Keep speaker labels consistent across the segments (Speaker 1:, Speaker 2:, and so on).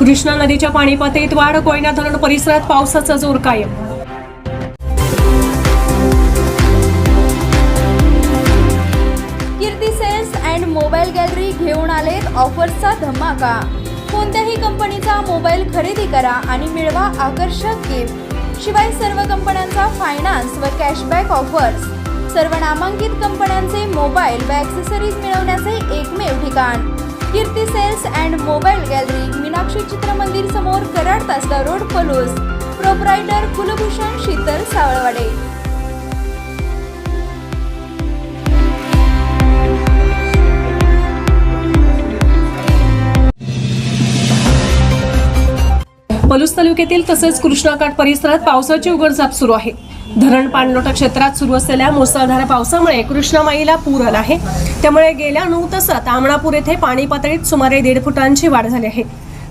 Speaker 1: कृष्णा नदीच्या पाणीपातळीत वाढ कोयना धरण परिसरात पावसाचा जोर कायम.
Speaker 2: Kirti sales and mobile gallery घेऊन आलेत ऑफर्सचा धमाका. कोणत्याही कंपनीचा मोबाईल खरेदी करा आणि मिळवा आकर्षक गिफ्ट शिवाय सर्व कंपन्यांचा फायनान्स व कॅशबॅक ऑफर्स सर्व नामांकित कंपन्यांचे मोबाईल व ॲक्सेसरीज मिळवण्याचे एकमेव ठिकाण. Kirti sales and mobile gallery Meenakshi Chitramandir समोर कराड तासगाव रोड पलूस. प्रोप्रायटर कुलभूषण शीतल सावळवाडे.
Speaker 1: पलूस तालुक्यातील तसेच कृष्णाकाठ परिसरात पावसाची उघडझाप सुरू आहे. धरण पाणलोटा क्षेत्रात सुरू असलेल्या मुसळधार पावसामुळे कृष्णामाईला पूर आला आहे. त्यामुळे गेल्या नऊ तासात आमणापूर येथे पाणी पातळीत सुमारे दीड फुटांची वाढ झाली आहे.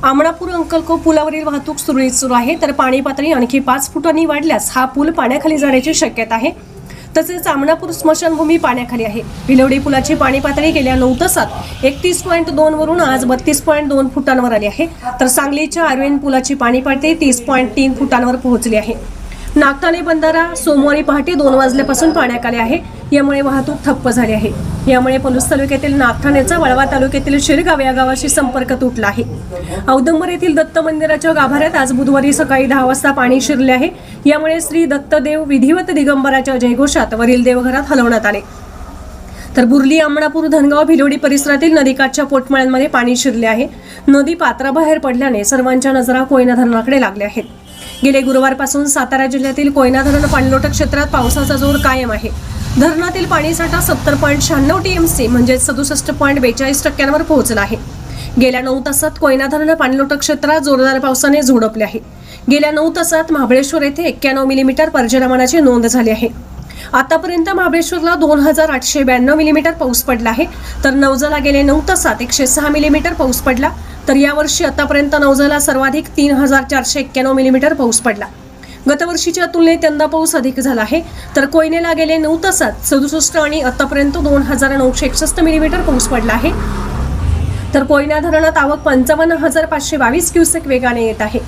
Speaker 1: आमणापूर अंकलको पुलावरील वाहतूक सुरळीत सुरू आहे तर पाणी पातळी आणखी पाच फुटांनी वाढल्यास हा पूल पाण्याखाली जाण्याची शक्यता आहे. तसेच आमणापूर स्मशानभूमी पाण्याखाली आहे. भिलवडी पुलाची पाणी पातळी गेल्या नऊ तासात एकतीस पॉईंट दोन वरून आज बत्तीस पॉईंट दोन फुटांवर आली आहे. तर सांगलीच्या अरविंद पुलाची पाणी पातळी तीस पॉईंट तीन फुटांवर पोहोचली आहे. नागठाणे बंधारा सोमवारी पहाटे दोन वाजल्यापासून पाण्यात आले आहे. यामुळे वाहतूक ठप्प झाली आहे. यामुळे पलूस तालुक्यातील नागठाण्याचा वळवा तालुक्यातील शिरगाव या गावाशी संपर्क तुटला आहे. औदंबर येथील दत्त मंदिराच्या गाभाऱ्यात आज बुधवारी सकाळी दहा वाजता पाणी शिरले आहे. यामुळे श्री दत्तदेव विधिवत दिगंबराच्या जयघोषात वरील देवघरात हलवण्यात आले. तर बुर्ली आमणापूर धनगाव भिलोडी परिसरातील नदीकाठच्या पोटमाळ्यांमध्ये पाणी शिरले आहे. नदी पात्राबाहेर पडल्याने सर्वांच्या नजरा कोयना धरणाकडे लागल्या आहेत. गेले गुरुवारपासून सातारा जिल्ह्यातील कोयना धरण पाणलोट क्षेत्रात पावसाचा जोर कायम आहे. धरणातील पाणीसाठा सत्तर पॉईंट शहाण्णव टीएमसी म्हणजे सदुसष्ट पॉईंट बेचाळीस टक्क्यांवर पोहोचला आहे. गेल्या नऊ तासात कोयना धरण पाणलोट क्षेत्रात जोरदार पावसाने झोडपले आहे. गेल्या नऊ तासात महाबळेश्वर येथे एक्क्याण्णव मिलीमीटर पर्जन्यमानाची नोंद झाली आहे. आतापर्यंत महाबळेश्वरला दोन हजार आठशे ब्याण्णव मिलीमीटर पाऊस पडला आहे. तर नवजाला गेले नऊ तासात एकशे सहा मिलीमीटर पाऊस पडला. तर यावर्षी आतापर्यंत नवजाला सर्वाधिक तीन हजार चारशे एक्क्याण्णव मिलीमीटर पाऊस पडला. गतवर्षीच्या तुलनेत यंदा पाऊस अधिक झाला आहे. तर कोयनेला गेले नऊ तासात सदुसष्ट आणि आतापर्यंत दोन हजार नऊशे एकसष्ट मिलीमीटर पाऊस पडला आहे. तर कोयना धरणात आवक पंचावन्न हजार पाचशे बावीस क्युसेक वेगाने येत आहे.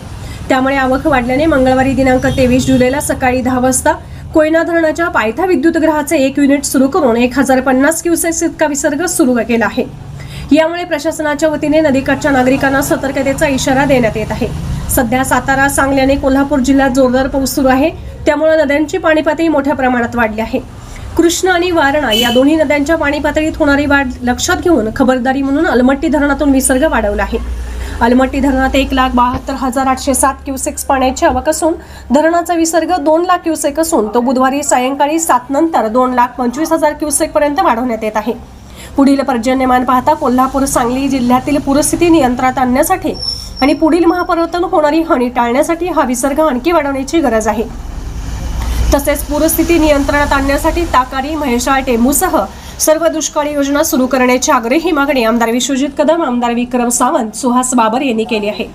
Speaker 1: त्यामुळे आवक वाढल्याने मंगळवारी दिनांक तेवीस जुलैला सकाळी दहा वाजता कोयना धरणाच्या पायथा विद्युतग्रहाचे एक युनिट सुरू करून एक हजार पन्नास क्युसेक्स इतका विसर्ग सुरू केला आहे. यामुळे प्रशासनाच्या वतीने नदीकाठच्या नागरिकांना सतर्कतेचा इशारा देण्यात येत आहे. सध्या सातारा सांगली आणि कोल्हापूर जिल्ह्यात जोरदार पाऊस सुरू आहे. त्यामुळे नद्यांची पाणी पातळी मोठ्या प्रमाणात वाढली आहे. कृष्णा आणि वारणा या दोन्ही नद्यांच्या पाणी पातळीत होणारी वाढ लक्षात घेऊन खबरदारी म्हणून अलमट्टी धरणातून विसर्ग वाढवला आहे. अलमट्टी धरणात एक लाख बहात्तर हजार आठशे सात क्युसेक्स पाण्याची आवक असून धरणाचा विसर्ग दोन लाख क्युसेक असून तो बुधवारी सायंकाळी सात नंतर दोन लाख पंचवीस हजार क्युसेक पर्यंत वाढवण्यात येत आहे. पुढील पर्जन्यमान पाहता कोल्हापूर सांगली जिल्ह्यातील पूरस्थिती नियंत्रणात आणण्यासाठी आणि पुढील महापरिवर्तन होणारी हानी टाळण्यासाठी हा विसर्ग आणखी वाढवण्याची गरज आहे. तसेच पूरस्थिती नियंत्रणात आणण्यासाठी ताकारी म्हैसाळ टेंबूसह सर्व दुष्काळी योजना सुरू करण्याची आग्रही मागणी आमदार विश्वजित कदम आमदार विक्रम सावंत सुहास बाबर यांनी केली आहे.